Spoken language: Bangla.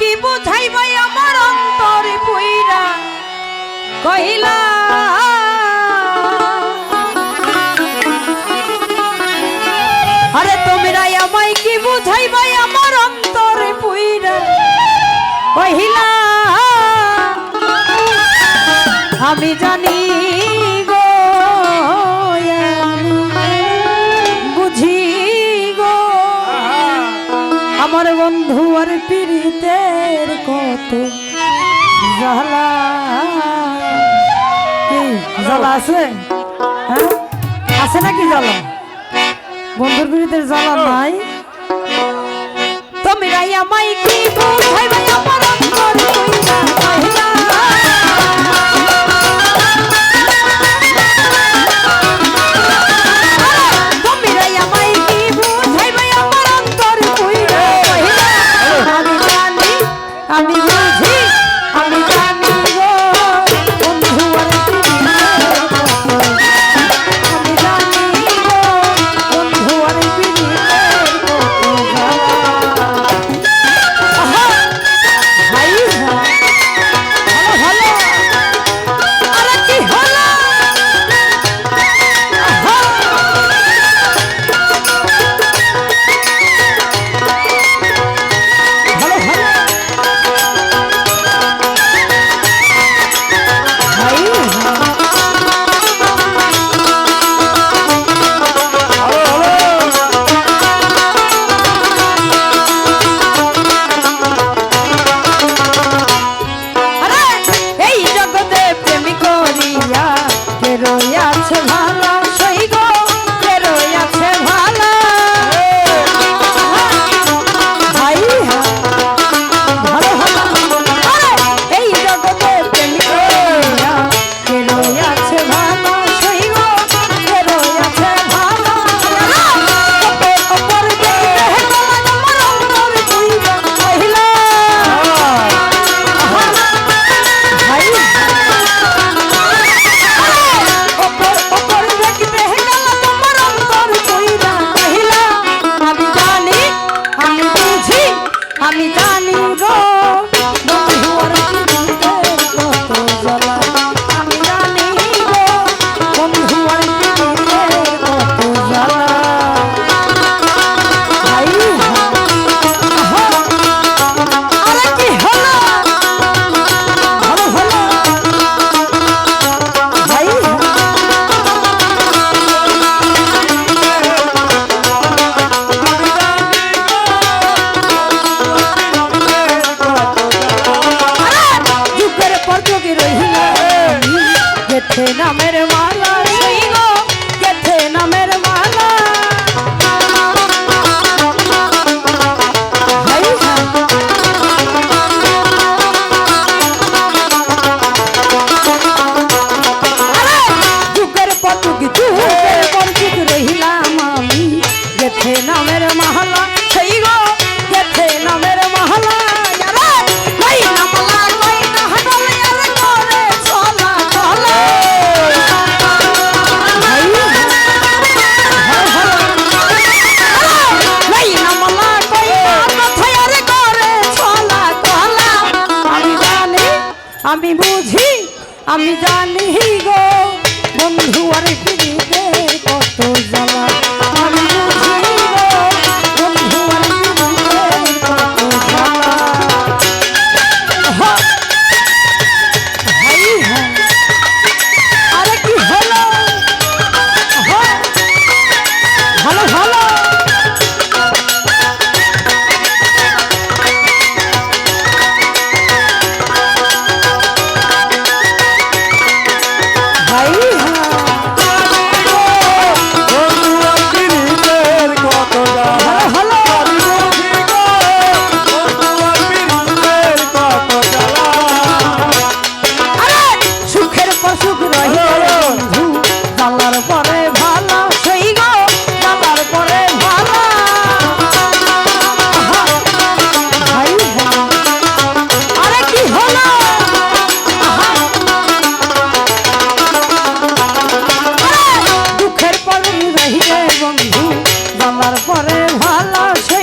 কি বুঝাইবাই আমার অন্তর পুইরা? কহিলা বন্ধু আর পীড়িতের কত জ্বালা। আছে? হ্যাঁ? আছে নাকি জ্বালা? বন্ধুর পীড়িতের জ্বালা নাই? তুমি রাইয়া মাই কি আমি Aí, আমি বুঝি আমি জানি গো বন্ধু আর ফিরিবে কত জ্বালা। নাহি বন্ধু বলার পরে ভালো সে